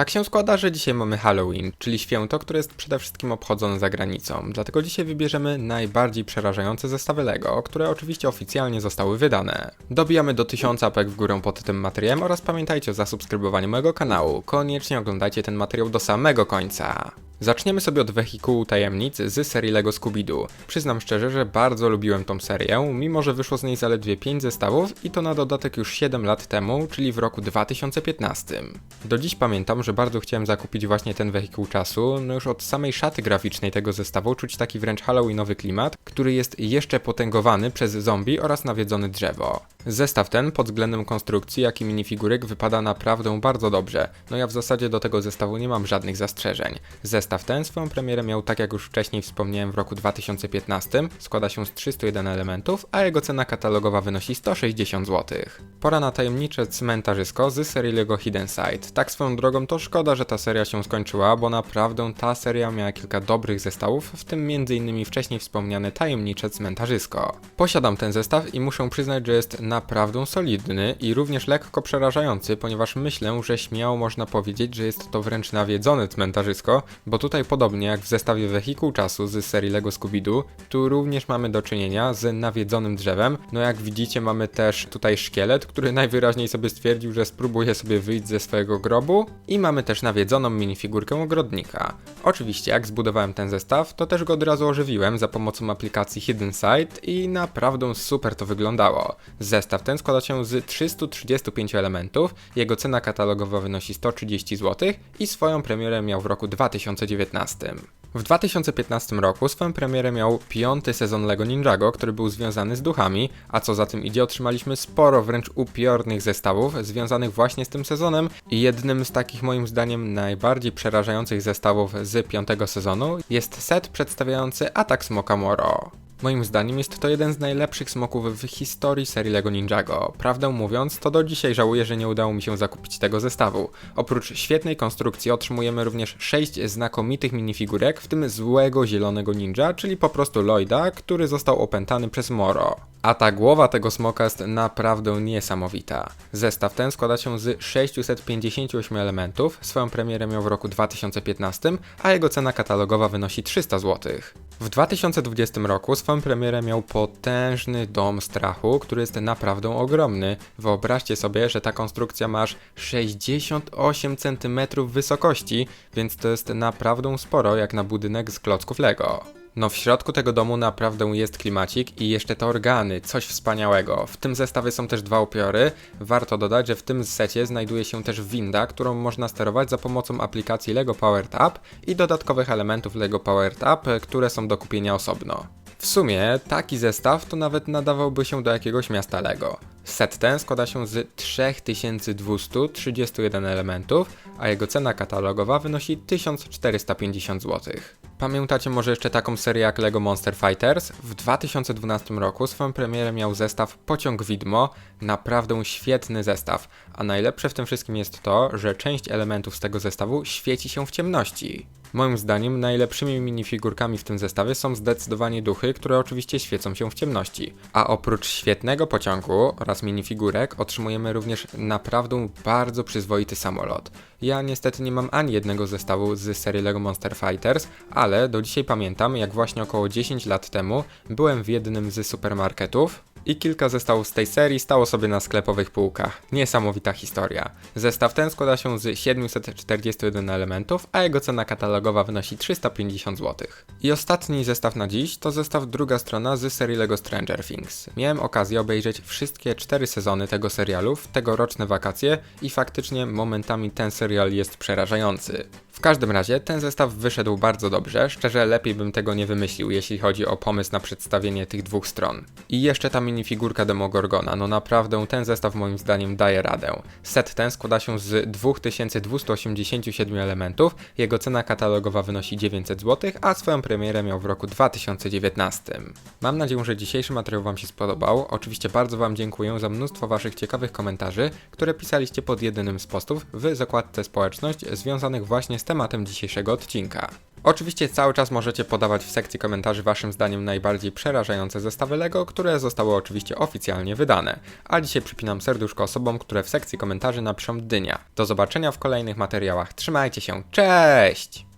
Tak się składa, że dzisiaj mamy Halloween, czyli święto, które jest przede wszystkim obchodzone za granicą. Dlatego dzisiaj wybierzemy najbardziej przerażające zestawy LEGO, które oczywiście oficjalnie zostały wydane. Dobijamy do 1000 apek w górę pod tym materiałem oraz pamiętajcie o zasubskrybowaniu mojego kanału. Koniecznie oglądajcie ten materiał do samego końca. Zaczniemy sobie od wehikułu tajemnic z serii LEGO Scooby-Doo. Przyznam szczerze, że bardzo lubiłem tą serię, mimo że wyszło z niej zaledwie 5 zestawów i to na dodatek już 7 lat temu, czyli w roku 2015. Do dziś pamiętam, że bardzo chciałem zakupić właśnie ten wehikuł czasu, no już od samej szaty graficznej tego zestawu czuć taki wręcz halloweenowy klimat, który jest jeszcze potęgowany przez zombie oraz nawiedzone drzewo. Zestaw ten pod względem konstrukcji, jak i minifigurek wypada naprawdę bardzo dobrze. No ja w zasadzie do tego zestawu nie mam żadnych zastrzeżeń. Zestaw ten swoją premierę miał, tak jak już wcześniej wspomniałem, w roku 2015. Składa się z 301 elementów, a jego cena katalogowa wynosi 160 zł. Pora na tajemnicze cmentarzysko z serii LEGO Hidden Side. Tak swoją drogą to szkoda, że ta seria się skończyła, bo naprawdę ta seria miała kilka dobrych zestawów, w tym m.in. wcześniej wspomniane tajemnicze cmentarzysko. Posiadam ten zestaw i muszę przyznać, że jest naprawdę solidny i również lekko przerażający, ponieważ myślę, że śmiało można powiedzieć, że jest to wręcz nawiedzone cmentarzysko, bo tutaj podobnie jak w zestawie wehikuł czasu z serii LEGO Scooby-Doo, tu również mamy do czynienia z nawiedzonym drzewem. No jak widzicie mamy też tutaj szkielet, który najwyraźniej sobie stwierdził, że spróbuje sobie wyjść ze swojego grobu i mamy też nawiedzoną minifigurkę ogrodnika. Oczywiście jak zbudowałem ten zestaw, to też go od razu ożywiłem za pomocą aplikacji Hidden Side i naprawdę super to wyglądało. Zestaw ten składa się z 335 elementów, jego cena katalogowa wynosi 130 zł i swoją premierę miał w roku 2019. W 2015 roku swoją premierę miał piąty sezon LEGO Ninjago, który był związany z duchami, a co za tym idzie otrzymaliśmy sporo wręcz upiornych zestawów związanych właśnie z tym sezonem i jednym z takich moim zdaniem najbardziej przerażających zestawów z piątego sezonu jest set przedstawiający atak Smoka Moro. Moim zdaniem jest to jeden z najlepszych smoków w historii serii LEGO Ninjago. Prawdę mówiąc, to do dzisiaj żałuję, że nie udało mi się zakupić tego zestawu. Oprócz świetnej konstrukcji otrzymujemy również 6 znakomitych minifigurek, w tym złego zielonego ninja, czyli po prostu Lloyda, który został opętany przez Moro. A ta głowa tego smoka jest naprawdę niesamowita. Zestaw ten składa się z 658 elementów, swoją premierę miał w roku 2015, a jego cena katalogowa wynosi 300 zł. W 2020 roku swoją premierę miał potężny dom strachu, który jest naprawdę ogromny. Wyobraźcie sobie, że ta konstrukcja ma aż 68 cm wysokości, więc to jest naprawdę sporo jak na budynek z klocków Lego. No w środku tego domu naprawdę jest klimacik i jeszcze te organy, coś wspaniałego. W tym zestawie są też dwa upiory. Warto dodać, że w tym secie znajduje się też winda, którą można sterować za pomocą aplikacji LEGO Power Tab i dodatkowych elementów LEGO Power Tab, które są do kupienia osobno. W sumie taki zestaw to nawet nadawałby się do jakiegoś miasta LEGO. Set ten składa się z 3231 elementów, a jego cena katalogowa wynosi 1450 zł. Pamiętacie może jeszcze taką serię jak LEGO Monster Fighters? W 2012 roku swoją premierę miał zestaw Pociąg Widmo, naprawdę świetny zestaw, a najlepsze w tym wszystkim jest to, że część elementów z tego zestawu świeci się w ciemności. Moim zdaniem najlepszymi minifigurkami w tym zestawie są zdecydowanie duchy, które oczywiście świecą się w ciemności. A oprócz świetnego pociągu oraz minifigurek otrzymujemy również naprawdę bardzo przyzwoity samolot. Ja niestety nie mam ani jednego zestawu z serii LEGO Monster Fighters, ale do dzisiaj pamiętam jak właśnie około 10 lat temu byłem w jednym z supermarketów, i kilka zestawów z tej serii stało sobie na sklepowych półkach. Niesamowita historia. Zestaw ten składa się z 741 elementów, a jego cena katalogowa wynosi 350 zł. I ostatni zestaw na dziś to zestaw druga strona z serii LEGO Stranger Things. Miałem okazję obejrzeć wszystkie cztery sezony tego serialu w tegoroczne wakacje i faktycznie momentami ten serial jest przerażający. W każdym razie ten zestaw wyszedł bardzo dobrze, szczerze lepiej bym tego nie wymyślił, jeśli chodzi o pomysł na przedstawienie tych dwóch stron. I jeszcze ta minifigurka Demogorgona, no naprawdę ten zestaw moim zdaniem daje radę. Set ten składa się z 2287 elementów, jego cena katalogowa wynosi 900 zł, a swoją premierę miał w roku 2019. Mam nadzieję, że dzisiejszy materiał Wam się spodobał. Oczywiście bardzo Wam dziękuję za mnóstwo Waszych ciekawych komentarzy, które pisaliście pod jedynym z postów w zakładce społeczność związanych właśnie z tematem dzisiejszego odcinka. Oczywiście cały czas możecie podawać w sekcji komentarzy waszym zdaniem najbardziej przerażające zestawy LEGO, które zostały oczywiście oficjalnie wydane. A dzisiaj przypinam serduszko osobom, które w sekcji komentarzy napiszą dynia. Do zobaczenia w kolejnych materiałach. Trzymajcie się, cześć!